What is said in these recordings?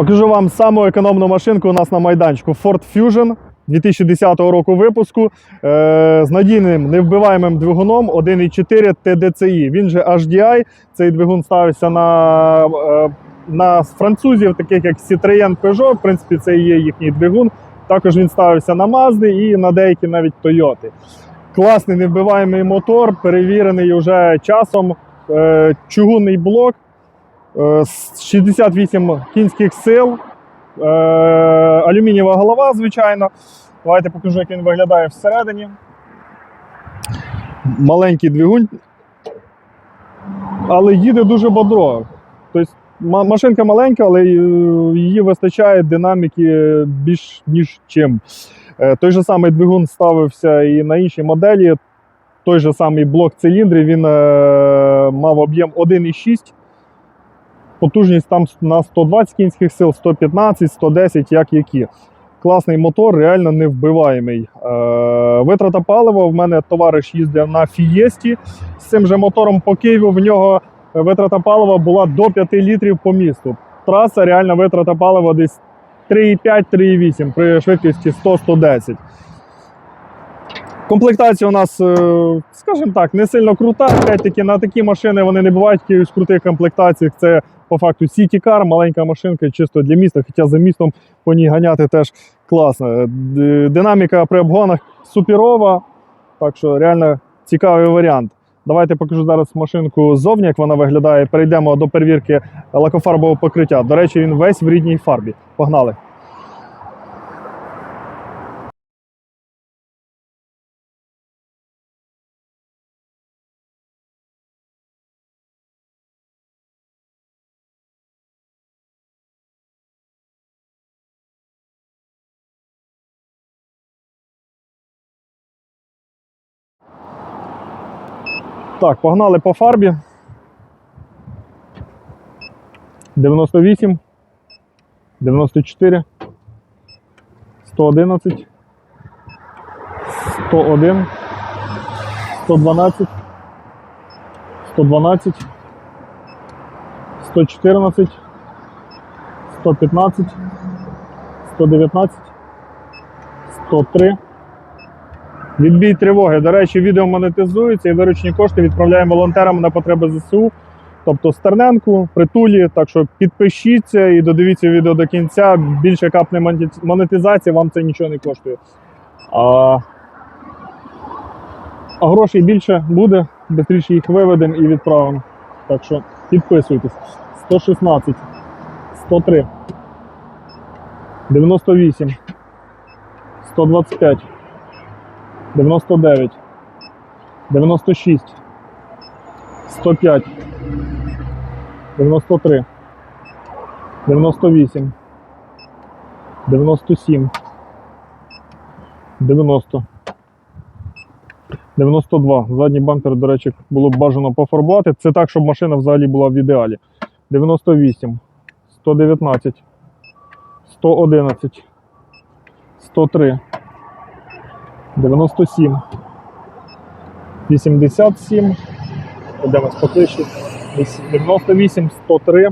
Покажу вам саму економну машинку у нас на майданчику Ford Fusion 2010 року випуску е, з надійним невбиваємим двигуном 1.4 TDCi. Він же HDI. Цей двигун ставився на, е, на французів, таких як Citroën Peugeot. В принципі, це є їхній двигун. Також він ставився на Mazda і на деякі навіть Toyota. Класний невбиваємий мотор, перевірений вже часом. Е, чугунний блок. Е, з 68 кінських сил, е, алюмінієва голова, звичайно. Давайте покажу, як він виглядає всередині. Маленький двигун, але їде дуже бодро. Тобто, машинка маленька, але е, її вистачає динаміки більш ніж чим. Е, Той же самий двигун ставився і на іншій моделі. Той же самий блок циліндрів, він е, мав об'єм 1,6. Потужність там на 120 кінських сил, 115, 110, як які. Класний мотор, реально невбиваємий. Е, витрата палива. В мене товариш їздив на Фієсті з цим же мотором по Києву. В нього витрата палива була до 5 літрів по місту. Траса реальна витрата палива десь 3,5-3,8 при швидкості 100-110. Комплектація у нас, е, скажімо так, не сильно крута. Опять-таки на такі машини вони не бувають якихось крутих комплектаціях. Це по факту Car, маленька машинка чисто для міста, хоча за містом по ній ганяти теж класно. Динаміка при обгонах суперова, так що реально цікавий варіант. Давайте покажу зараз машинку ззовні, як вона виглядає. Перейдемо до перевірки лакофарбового покриття. До речі, він весь в рідній фарбі. Погнали! Так, погнали по фарбі. 98, 94, 111, 101, 112, 112, 114, 115, 119, 103. Відбій тривоги. До речі, відео монетизується і виручені кошти відправляємо волонтерам на потреби ЗСУ. Тобто Стерненку, притулі. Так що підпишіться і додивіться відео до кінця. Більше капне монетизації, вам це нічого не коштує. А, а грошей більше буде, швидше їх виведемо і відправимо. Так що підписуйтесь. 116, 103, 98, 125. 99, 96, 105, 93, 98, 97, 90, 92. Задній бампер, до речі, було б бажано пофарбувати. Це так, щоб машина взагалі була в ідеалі. 98, 119, 111, 103. 97, 87, йдемо спокійше, 98, 103,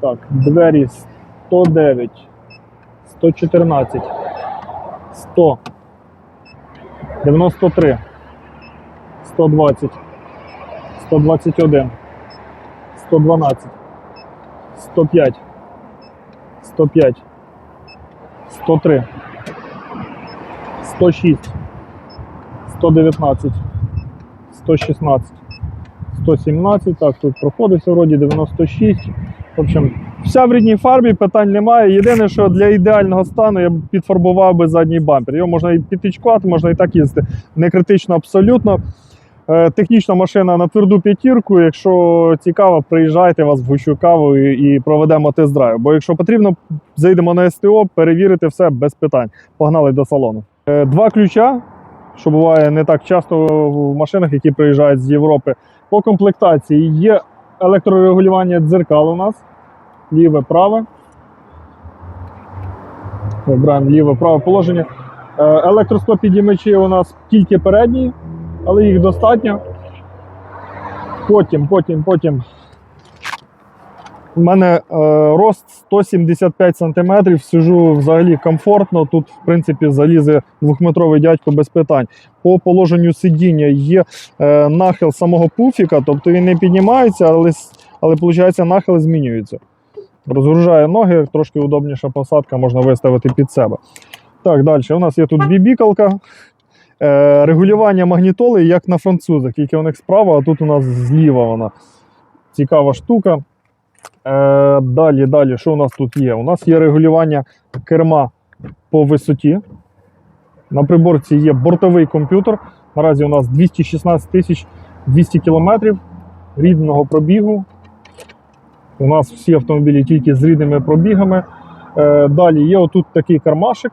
так, двері 109, 114, 100, 93, 120, 121, 112, 105, 105, 103, 106, 119, 116, 117. Так, тут проходиться вроді 96. В общем, вся в рідній фарбі, питань немає. Єдине, що для ідеального стану я б підфарбував би задній бампер. Його можна і підтичкувати, можна і так їздити. Не критично абсолютно. Е, Технічна машина на тверду п'ятірку. Якщо цікаво, приїжджайте вас в гущу каву і проведемо тест-драйв. Бо якщо потрібно, зайдемо на СТО, перевірити все без питань. Погнали до салону. Е, Два ключа, що буває не так часто в машинах, які приїжджають з Європи. По комплектації є електрорегулювання дзеркал у нас. Ліве, праве. Вибираємо ліве, праве положення. Е, Електростопідіймачі у нас тільки передні, але їх достатньо. Потім, потім, потім У мене е, рост 175 см, сижу взагалі комфортно. Тут, в принципі, залізе двохметровий дядько без питань. По положенню сидіння є е, нахил самого пуфіка, тобто він не піднімається, але, але виходить, нахил змінюється. Розгружає ноги, трошки удобніша посадка, можна виставити під себе. Так, далі. У нас є тут бібікалка. Е, регулювання магнітоли, як на французах, тільки у них справа, а тут у нас зліва вона. Цікава штука. Е, далі, далі, що у нас тут є? У нас є регулювання керма по висоті. На приборці є бортовий комп'ютер. Наразі у нас 216 тисяч 200 кілометрів рідного пробігу. У нас всі автомобілі тільки з рідними пробігами. Е, далі є отут такий кармашик.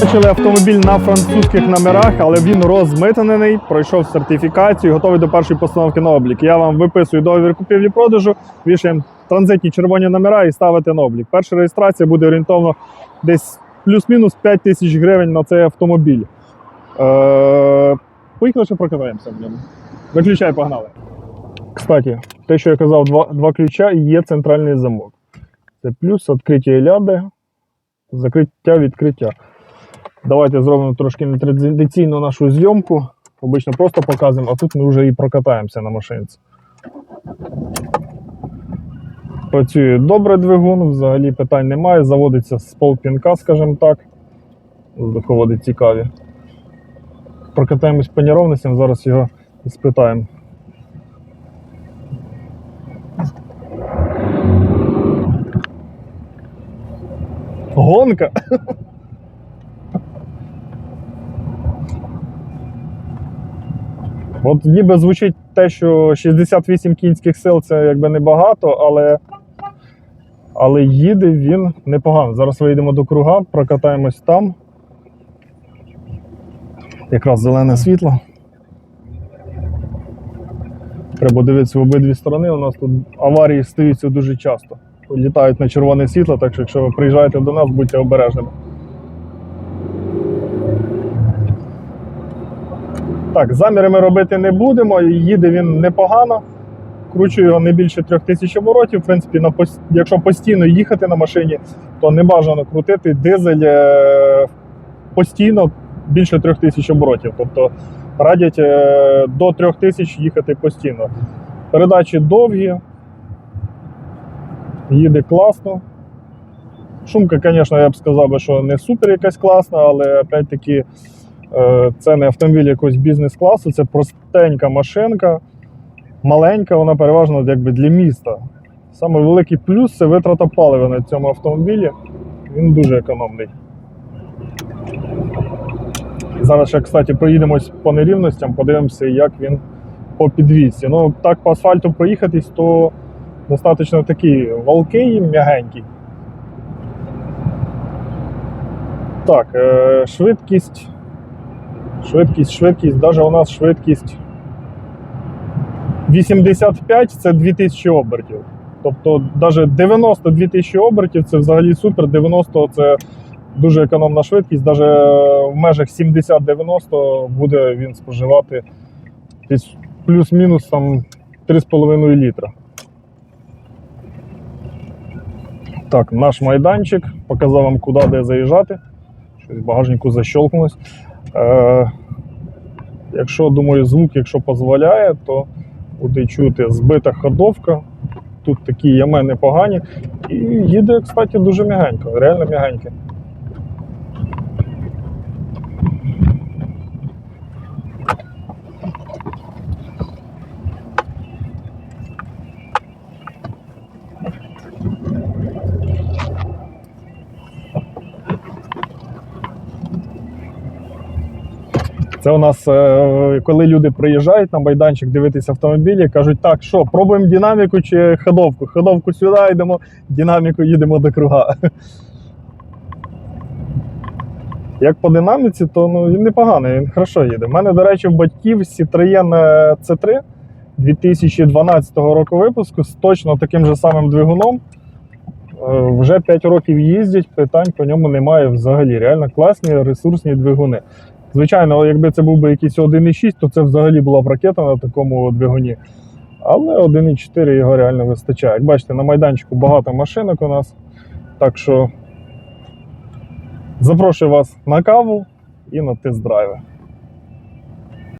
Бачили автомобіль на французьких номерах, але він розмитнений, пройшов сертифікацію, готовий до першої постановки на облік. Я вам виписую договір купівлі-продажу, вішаємо транзитні червоні номера і ставите на облік. Перша реєстрація буде орієнтовно десь плюс-мінус 5 тисяч гривень на цей автомобіль. Е, поїхали ще прокатаємося. Виключай, погнали. Кстати, те, що я казав, два, два ключа і є центральний замок. Це плюс відкриття ляди, закриття відкриття. Давайте зробимо трошки нетрадиційну нашу зйомку. Обично просто показуємо, а тут ми вже і прокатаємося на машинці. Працює добре двигун, взагалі питань немає. Заводиться з полпінка, скажімо так. Доходить цікаві. Прокатаємось по неровностям, зараз його спитаємо. Гонка! От ніби звучить те, що 68 кінських сил це якби небагато, але, але їде він непогано. Зараз вийдемо до круга, прокатаємось там. Якраз зелене світло. Треба дивитися в обидві сторони. У нас тут аварії стаються дуже часто. Літають на червоне світло, так що якщо ви приїжджаєте до нас, будьте обережними. Так, заміри ми робити не будемо. Їде він непогано. Кручу його не більше 3000 оборотів. В принципі, на якщо постійно їхати на машині, то не бажано крутити дизель е, постійно більше 3000 оборотів. Тобто радять е, до 3000 їхати постійно. Передачі довгі, їде класно. Шумка, звісно, я б сказав, що не супер якась класна, але опять-таки. Е, Це не автомобіль якогось бізнес-класу, це простенька машинка, маленька, вона переважно якби для міста. Саме великий плюс це витрата палива на цьому автомобілі. Він дуже економний. Зараз ще, кстати, проїдемось по нерівностям, подивимося, як він по підвісці. Ну, так по асфальту проїхатись, то достатньо такий валкий, м'ягенький. Так, е, швидкість. Швидкість, швидкість, навіть у нас швидкість 85 це 2000 обертів. Тобто навіть 92 тисячі обертів це взагалі супер. 90 це дуже економна швидкість. Навіть в межах 70-90 буде він споживати плюс-мінус там 3,5 літра. Так, наш майданчик. Показав вам, куди де заїжджати. Щось в багажнику защелкнулось. Е, якщо, думаю, звук, якщо дозволяє, то буде чути збита ходовка. Тут такі яме непогані. І їде, кстати, дуже м'ягенько, реально м'ягеньке. Це у нас, е, коли люди приїжджають на майданчик дивитися автомобілі, кажуть, так, що, пробуємо динаміку чи ходовку? Ходовку сюди йдемо, динаміку їдемо до круга. Як по динаміці, то ну, він непоганий, він хорошо їде. У мене, до речі, в батьків Citroën C3 2012 року випуску з точно таким же самим двигуном. Е, Вже 5 років їздять, питань по ньому немає взагалі. Реально класні ресурсні двигуни. Звичайно, якби це був би якийсь 1.6, то це взагалі була б ракета на такому двигуні. Але 1.4 його реально вистачає. Як бачите, на майданчику багато машинок у нас. Так що запрошую вас на каву і на тест-драйви.